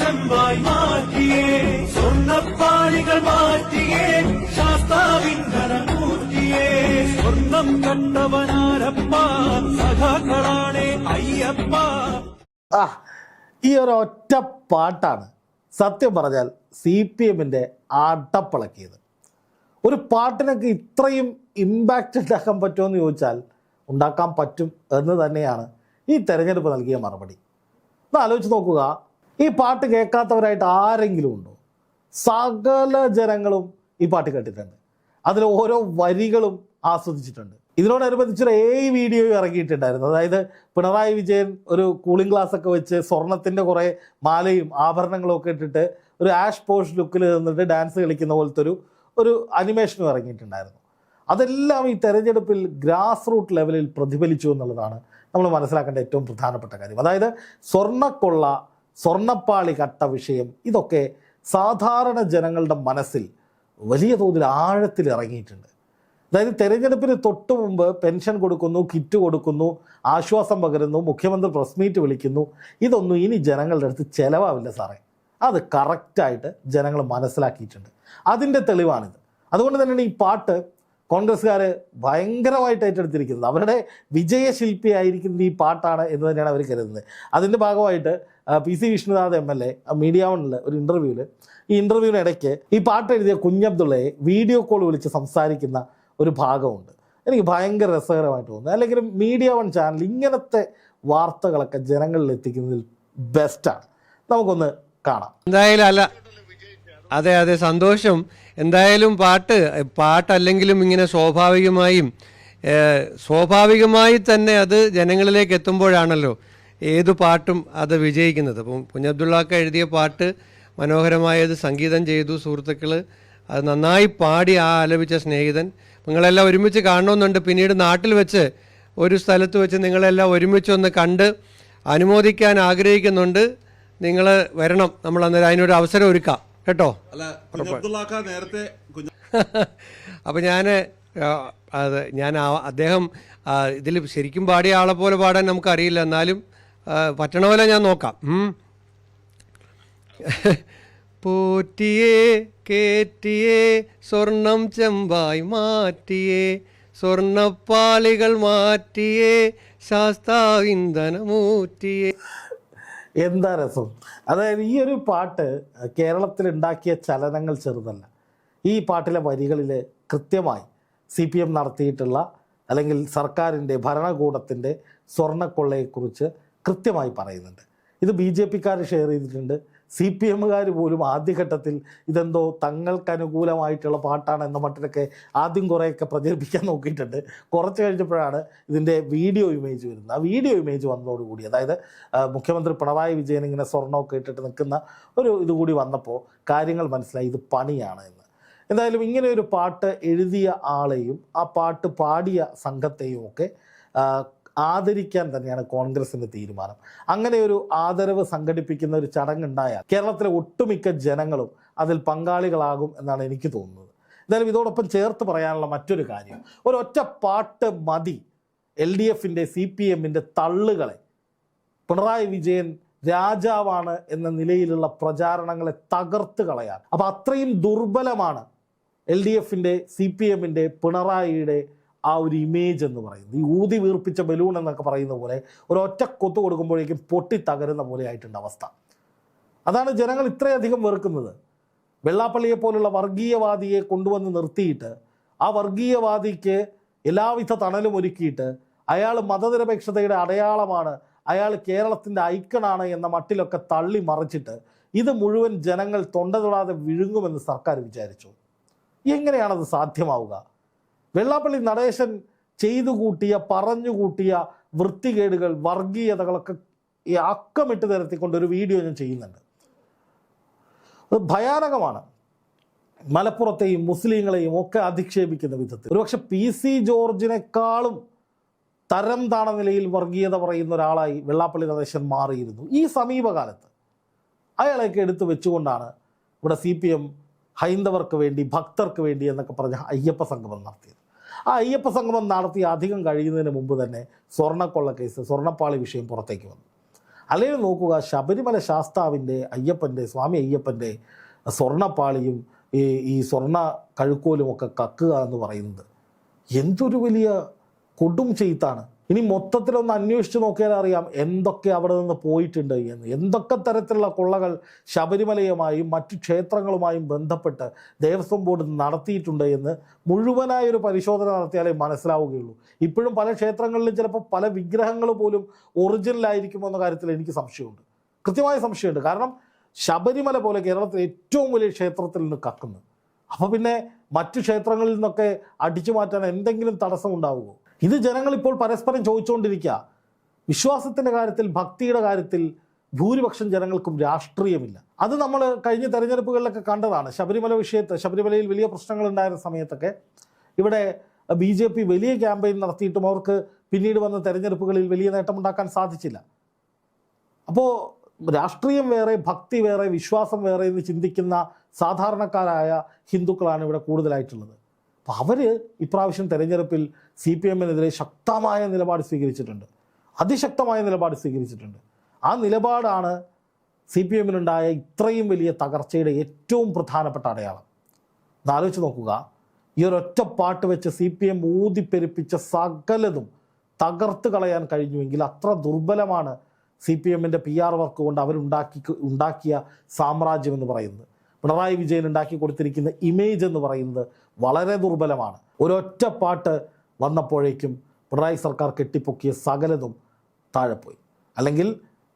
ചെമ്പായി മാറ്റിയേ സ്വർണപ്പാളികൾ മാറ്റിയേ ശാസ്താവിന്ദനമൂർത്തിയേ. സ്വർണം കണ്ടവനാരപ്പ സഖാക്കളാണേ അയ്യപ്പ. ഈ ഒരു ഒറ്റ പാട്ടാണ് സത്യം പറഞ്ഞാൽ സി പി എമ്മിന്റെ ആട്ടപ്പിളക്കിയത്. ഒരു പാട്ടിനൊക്കെ ഇത്രയും ഇമ്പാക്റ്റ് ഉണ്ടാക്കാൻ പറ്റുമെന്ന് ചോദിച്ചാൽ ഉണ്ടാക്കാൻ പറ്റും എന്ന് തന്നെയാണ് ഈ തെരഞ്ഞെടുപ്പ് നൽകിയ മറുപടി. ഒന്ന് ആലോചിച്ച് നോക്കുക ഈ പാട്ട് കേൾക്കാത്തവരായിട്ട് ആരെങ്കിലും ഉണ്ടോ? സകല ജനങ്ങളും ഈ പാട്ട് കേട്ടിട്ടുണ്ട്. അതിൽ ഓരോ വരികളും ആസ്വദിച്ചിട്ടുണ്ട്. ഇതിനോടനുബന്ധിച്ചൊരു ഏ വീഡിയോ ഇറങ്ങിയിട്ടുണ്ടായിരുന്നു. അതായത് പിണറായി വിജയൻ ഒരു കൂളിംഗ് ഗ്ലാസ് ഒക്കെ വെച്ച് സ്വർണത്തിന്റെ കുറേ മാലയും ആഭരണങ്ങളും ഒക്കെ ഇട്ടിട്ട് ഒരു ആഷ് പോഷ് ലുക്കിൽ നിന്നിട്ട് ഡാൻസ് കളിക്കുന്ന പോലത്തെ ഒരു ഒരു അനിമേഷനും ഇറങ്ങിയിട്ടുണ്ടായിരുന്നു. അതെല്ലാം ഈ തെരഞ്ഞെടുപ്പിൽ ഗ്രാസ് റൂട്ട് ലെവലിൽ പ്രതിഫലിച്ചു എന്നുള്ളതാണ് നമ്മൾ മനസ്സിലാക്കേണ്ട ഏറ്റവും പ്രധാനപ്പെട്ട കാര്യം. അതായത് സ്വർണക്കൊള്ള സ്വർണപ്പാളി കട്ട വിഷയം. ഇതൊക്കെ സാധാരണ ജനങ്ങളുടെ മനസ്സിൽ വലിയ തോതിൽ ആഴത്തിൽ ഇറങ്ങിയിട്ടുണ്ട്. അതായത് തെരഞ്ഞെടുപ്പിന് തൊട്ട് മുമ്പ് പെൻഷൻ കൊടുക്കുന്നു കിറ്റ് കൊടുക്കുന്നു ആശ്വാസം പകരുന്നു മുഖ്യമന്ത്രി പ്രസ് മീറ്റ് വിളിക്കുന്നു. ഇതൊന്നും ഇനി ജനങ്ങളുടെ അടുത്ത് ചിലവാവില്ല സാറേ. അത് കറക്റ്റായിട്ട് ജനങ്ങൾ മനസ്സിലാക്കിയിട്ടുണ്ട്. അതിന്റെ തെളിവാണിത്. അതുകൊണ്ട് തന്നെയാണ് ഈ പാട്ട് കോൺഗ്രസ്സുകാർ ഭയങ്കരമായിട്ട് ഏറ്റെടുത്തിരിക്കുന്നത്. അവരുടെ വിജയശില്പിയായിരിക്കുന്നത് ഈ പാട്ടാണ് എന്ന് തന്നെയാണ് അവർ കരുതുന്നത്. അതിന്റെ ഭാഗമായിട്ട് P C Vishnunath M L A media വണ്ണിൽ ഒരു ഇന്റർവ്യൂവിൽ ഈ ഇന്റർവ്യൂവിന് ഇടയ്ക്ക് ഈ പാട്ട് എഴുതിയ കുഞ്ഞബ്ദുള്ളയെ വീഡിയോ കോൾ വിളിച്ച് സംസാരിക്കുന്ന ഒരു ഭാഗമുണ്ട്. എനിക്ക് ഭയങ്കര രസകരമായിട്ട് തോന്നുന്നു. അല്ലെങ്കിൽ മീഡിയ വൺ ചാനൽ ഇങ്ങനത്തെ വാർത്തകളൊക്കെ ജനങ്ങളിൽ എത്തിക്കുന്നതിൽ ബെസ്റ്റാണ് നമുക്കൊന്ന് കാണാം. എന്തായാലും അല്ല അതെ അതെ സന്തോഷം. എന്തായാലും പാട്ട് പാട്ടല്ലെങ്കിലും ഇങ്ങനെ സ്വാഭാവികമായും സ്വാഭാവികമായി തന്നെ അത് ജനങ്ങളിലേക്ക് എത്തുമ്പോഴാണല്ലോ ഏത് പാട്ടും അത് വിജയിക്കുന്നത്. അപ്പം കുഞ്ഞബ്ദുള്ളാക്ക എഴുതിയ പാട്ട് മനോഹരമായത് സംഗീതം ചെയ്തു സുഹൃത്തുക്കൾ അത് നന്നായി പാടി ആ ആലപിച്ച സ്നേഹിതൻ. നിങ്ങളെല്ലാം ഒരുമിച്ച് കാണണമെന്നുണ്ട്. പിന്നീട് നാട്ടിൽ വെച്ച് ഒരു സ്ഥലത്ത് വെച്ച് നിങ്ങളെല്ലാം ഒരുമിച്ച് ഒന്ന് കണ്ട് അനുമോദിക്കാൻ ആഗ്രഹിക്കുന്നുണ്ട്. നിങ്ങൾ വരണം. നമ്മൾ അന്നേരം അതിനൊരു അവസരം ഒരുക്കാം. കേട്ടോ? നേരത്തെ അപ്പൊ ഞാൻ അത് ഞാൻ അദ്ദേഹം ഇതിൽ ശരിക്കും പാടിയ ആളെ പോലെ പാടാൻ നമുക്കറിയില്ല. എന്നാലും പറ്റണ പോലെ ഞാൻ നോക്കാം. പോറ്റിയേ കേറ്റിയേ സ്വർണം ചെമ്പായി മാറ്റിയേ സ്വർണപ്പാളികൾ മാറ്റിയേ ശാസ്താവിന്ദനമൂറ്റിയേ. എന്താ രസം? അതായത് ഈ ഒരു പാട്ട് കേരളത്തിൽ ഉണ്ടാക്കിയ ചലനങ്ങൾ ചെറുതല്ല. ഈ പാട്ടിലെ വരികളിൽ കൃത്യമായി സി പി എം നടത്തിയിട്ടുള്ള അല്ലെങ്കിൽ സർക്കാരിന്റെ ഭരണകൂടത്തിന്റെ സ്വർണക്കൊള്ളയെക്കുറിച്ച് കൃത്യമായി പറയുന്നുണ്ട്. ഇത് ബി ജെ പിക്കാർ ഷെയർ ചെയ്തിട്ടുണ്ട്. സി പി എമ്മുകാർ പോലും ആദ്യഘട്ടത്തിൽ ഇതെന്തോ തങ്ങൾക്ക് അനുകൂലമായിട്ടുള്ള പാട്ടാണ് എന്ന മട്ടിലൊക്കെ ആദ്യം കുറേയൊക്കെ പ്രചരിപ്പിക്കാൻ നോക്കിയിട്ടുണ്ട്. കുറച്ച് കഴിഞ്ഞപ്പോഴാണ് ഇതിന്റെ വീഡിയോ ഇമേജ് വരുന്നത്. ആ വീഡിയോ ഇമേജ് വന്നതോടുകൂടി അതായത് മുഖ്യമന്ത്രി പിണറായി വിജയൻ ഇങ്ങനെ സ്വർണമൊക്കെ ഇട്ടിട്ട് നിൽക്കുന്ന ഒരു ഇതുകൂടി വന്നപ്പോൾ കാര്യങ്ങൾ മനസ്സിലായി ഇത് പണിയാണ് എന്ന്. എന്തായാലും ഇങ്ങനെ ഒരു പാട്ട് എഴുതിയ ആളെയും ആ പാട്ട് പാടിയ സംഘത്തെയും ഒക്കെ ആദരിക്കാൻ തന്നെയാണ് കോൺഗ്രസിന്റെ തീരുമാനം. അങ്ങനെ ഒരു ആദരവ് സംഘടിപ്പിക്കുന്ന ഒരു ചടങ്ങുണ്ടായാൽ കേരളത്തിലെ ഒട്ടുമിക്ക ജനങ്ങളും അതിൽ പങ്കാളികളാകും എന്നാണ് എനിക്ക് തോന്നുന്നത്. എന്തായാലും ഇതോടൊപ്പം ചേർത്ത് പറയാനുള്ള മറ്റൊരു കാര്യം ഒരൊറ്റ പാട്ട് മതി എൽ ഡി എഫിന്റെ സി പി എമ്മിന്റെ തള്ളുകളെ. പിണറായി വിജയൻ രാജാവാണ് എന്ന നിലയിലുള്ള പ്രചാരണങ്ങളെ തകർത്ത് കളയാൻ. അപ്പം അത്രയും ദുർബലമാണ് എൽ ഡി എഫിന്റെ സി പി എമ്മിന്റെ പിണറായിയുടെ ആ ഒരു ഇമേജ് എന്ന് പറയുന്നത്. ഈ ഊതി വീർപ്പിച്ച ബലൂൺ എന്നൊക്കെ പറയുന്ന പോലെ ഒരൊറ്റ കൊത്തു കൊടുക്കുമ്പോഴേക്കും പൊട്ടി തകരുന്ന പോലെ ആയിട്ടുണ്ട് അവസ്ഥ. അതാണ് ജനങ്ങൾ ഇത്രയധികം വെറുക്കുന്നത്. വെള്ളാപ്പള്ളിയെ പോലുള്ള വർഗീയവാദിയെ കൊണ്ടുവന്ന് നിർത്തിയിട്ട് ആ വർഗീയവാദിക്ക് എല്ലാവിധ തണലും ഒരുക്കിയിട്ട് അയാൾ മതനിരപേക്ഷതയുടെ അടയാളമാണ് അയാൾ കേരളത്തിന്റെ ഐക്കണാണ് എന്ന മട്ടിലൊക്കെ തള്ളി മറിച്ചിട്ട് ഇത് മുഴുവൻ ജനങ്ങൾ തൊണ്ട തൊടാതെ വിഴുങ്ങുമെന്ന് സർക്കാർ വിചാരിച്ചു. എങ്ങനെയാണത് സാധ്യമാവുക? വെള്ളാപ്പള്ളി നടേശൻ ചെയ്തു കൂട്ടിയ പറഞ്ഞു കൂട്ടിയ വൃത്തികേടുകൾ വർഗീയതകളൊക്കെ ഈ അക്കമിട്ട് നിരത്തിക്കൊണ്ട് ഒരു വീഡിയോ ഞാൻ ചെയ്യുന്നുണ്ട്. അത് ഭയാനകമാണ്. മലപ്പുറത്തെയും മുസ്ലിങ്ങളെയും ഒക്കെ അധിക്ഷേപിക്കുന്ന വിധത്തിൽ. ഒരുപക്ഷെ പി സി ജോർജിനെക്കാളും തരം താണ നിലയിൽ വർഗീയത പറയുന്ന ഒരാളായി വെള്ളാപ്പള്ളി നടേശൻ മാറിയിരുന്നു. ഈ സമീപകാലത്ത് അയാളെയൊക്കെ എടുത്തു വെച്ചുകൊണ്ടാണ് ഇവിടെ സി പി എം ഹൈന്ദവർക്ക് വേണ്ടി ഭക്തർക്ക് വേണ്ടി എന്നൊക്കെ പറഞ്ഞ അയ്യപ്പ സംഗമം നടത്തിയത്. ആ അയ്യപ്പ സംഗമം നടത്തി അധികം കഴിയുന്നതിന് മുമ്പ് തന്നെ സ്വർണക്കൊള്ള കേസ് സ്വർണപ്പാളി വിഷയം പുറത്തേക്ക് വന്നു. അല്ലെങ്കിൽ നോക്കുക ശബരിമല ശാസ്താവിന്റെ അയ്യപ്പന്റെ സ്വാമി അയ്യപ്പന്റെ സ്വർണപ്പാളിയും ഈ ഈ സ്വർണ കഴുക്കോലും ഒക്കെ കക്കുക എന്ന് പറയുന്നത് എന്തൊരു വലിയ കൊടും ചെയ്ത്താണ്. ഇനി മൊത്തത്തിലൊന്ന് അന്വേഷിച്ച് നോക്കിയാൽ അറിയാം എന്തൊക്കെ അവിടെ നിന്ന് പോയിട്ടുണ്ട് എന്ന്. എന്തൊക്കെ തരത്തിലുള്ള കൊള്ളകൾ ശബരിമലയുമായും മറ്റു ക്ഷേത്രങ്ങളുമായും ബന്ധപ്പെട്ട് ദേവസ്വം ബോർഡ് നടത്തിയിട്ടുണ്ട് എന്ന് മുഴുവനായൊരു പരിശോധന നടത്തിയാലേ മനസ്സിലാവുകയുള്ളൂ. ഇപ്പോഴും പല ക്ഷേത്രങ്ങളിലും ചിലപ്പോൾ പല വിഗ്രഹങ്ങൾ പോലും എന്ന കാര്യത്തിൽ എനിക്ക് സംശയമുണ്ട്. കൃത്യമായ സംശയമുണ്ട്. കാരണം ശബരിമല പോലെ കേരളത്തിലെ ഏറ്റവും വലിയ ക്ഷേത്രത്തിൽ നിന്ന് കക്കുന്നു അപ്പോൾ പിന്നെ മറ്റു ക്ഷേത്രങ്ങളിൽ നിന്നൊക്കെ അടിച്ചു മാറ്റാൻ എന്തെങ്കിലും തടസ്സം ഉണ്ടാവുമോ? ഇത് ജനങ്ങൾ ഇപ്പോൾ പരസ്പരം ചോദിച്ചുകൊണ്ടിരിക്കുക. വിശ്വാസത്തിന്റെ കാര്യത്തിൽ ഭക്തിയുടെ കാര്യത്തിൽ ഭൂരിപക്ഷം ജനങ്ങൾക്കും രാഷ്ട്രീയമില്ല. അത് നമ്മൾ കഴിഞ്ഞ തെരഞ്ഞെടുപ്പുകളിലൊക്കെ കണ്ടതാണ്. ശബരിമല വിഷയത്തെ ശബരിമലയിൽ വലിയ പ്രശ്നങ്ങൾ ഉണ്ടായിരുന്ന സമയത്തൊക്കെ ഇവിടെ ബി ജെ പി വലിയ ക്യാമ്പയിൻ നടത്തിയിട്ടും അവർക്ക് പിന്നീട് വന്ന തെരഞ്ഞെടുപ്പുകളിൽ വലിയ നേട്ടമുണ്ടാക്കാൻ സാധിച്ചില്ല. അപ്പോൾ രാഷ്ട്രീയം വേറെ ഭക്തി വേറെ വിശ്വാസം വേറെ എന്ന് ചിന്തിക്കുന്ന സാധാരണക്കാരായ ഹിന്ദുക്കളാണ് ഇവിടെ കൂടുതലായിട്ടുള്ളത്. അപ്പോൾ അവർ ഇപ്രാവശ്യം തെരഞ്ഞെടുപ്പിൽ സി പി എമ്മിനെതിരെ ശക്തമായ നിലപാട് സ്വീകരിച്ചിട്ടുണ്ട്. അതിശക്തമായ നിലപാട് സ്വീകരിച്ചിട്ടുണ്ട്. ആ നിലപാടാണ് സി പി എമ്മിനുണ്ടായ ഇത്രയും വലിയ തകർച്ചയുടെ ഏറ്റവും പ്രധാനപ്പെട്ട അടയാളം. എന്നാലോചിച്ച് നോക്കുക. ഈ ഒരൊറ്റ പാട്ട് വെച്ച് സി പി എം ഊതിപ്പെരുപ്പിച്ച സകലതും തകർത്ത് കളയാൻ കഴിഞ്ഞുവെങ്കിൽ അത്ര ദുർബലമാണ് സി പി എമ്മിന്റെ പി ആർ വർക്ക് കൊണ്ട് അവരുണ്ടാക്കി ഉണ്ടാക്കിയ സാമ്രാജ്യം എന്ന് പറയുന്നത്. പിണറായി വിജയൻ ഉണ്ടാക്കി കൊടുത്തിരിക്കുന്ന ഇമേജ് എന്ന് പറയുന്നത് വളരെ ദുർബലമാണ്. ഒരൊറ്റ പാട്ട് വന്നപ്പോഴേക്കും പിണറായി സർക്കാർ കെട്ടിപ്പൊക്കിയ സകലതും താഴെപ്പോയി. പോയി അല്ലെങ്കിൽ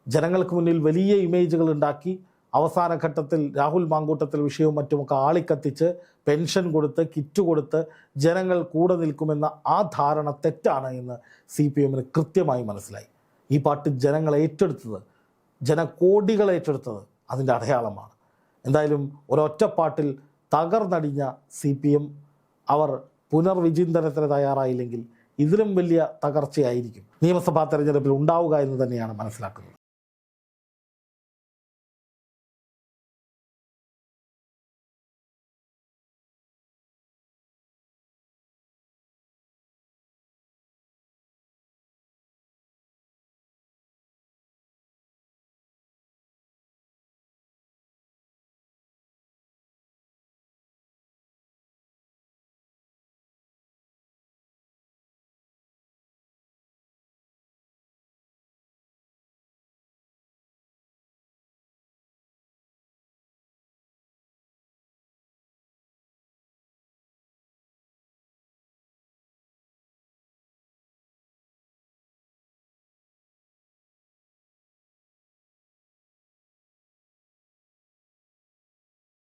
ജനങ്ങൾക്ക് മുന്നിൽ വലിയ ഇമേജുകൾ ഉണ്ടാക്കി അവസാന ഘട്ടത്തിൽ രാഹുൽ മാങ്കൂട്ടത്തിൽ വിഷയവും മറ്റുമൊക്കെ ആളിക്കത്തിച്ച് പെൻഷൻ കൊടുത്ത് കിറ്റ് കൊടുത്ത് ജനങ്ങൾ കൂടെ നിൽക്കുമെന്ന ആ ധാരണ തെറ്റാണ് എന്ന് സി പി എമ്മിന് കൃത്യമായി മനസ്സിലായി. ഈ പാട്ട് ജനകോടികൾ ഏറ്റെടുത്തത് അതിന്റെ അടയാളമാണ്. എന്തായാലും ഒരൊറ്റപ്പാട്ടിൽ തകർന്നടിഞ്ഞ സി പി എം അവർ പുനർവിചിന്തനത്തിന് തയ്യാറായില്ലെങ്കിൽ ഇതിലും വലിയ തകർച്ചയായിരിക്കും. നിയമസഭാ തെരഞ്ഞെടുപ്പിൽ ഉണ്ടാവുക എന്ന് തന്നെയാണ് മനസ്സിലാക്കുന്നത്.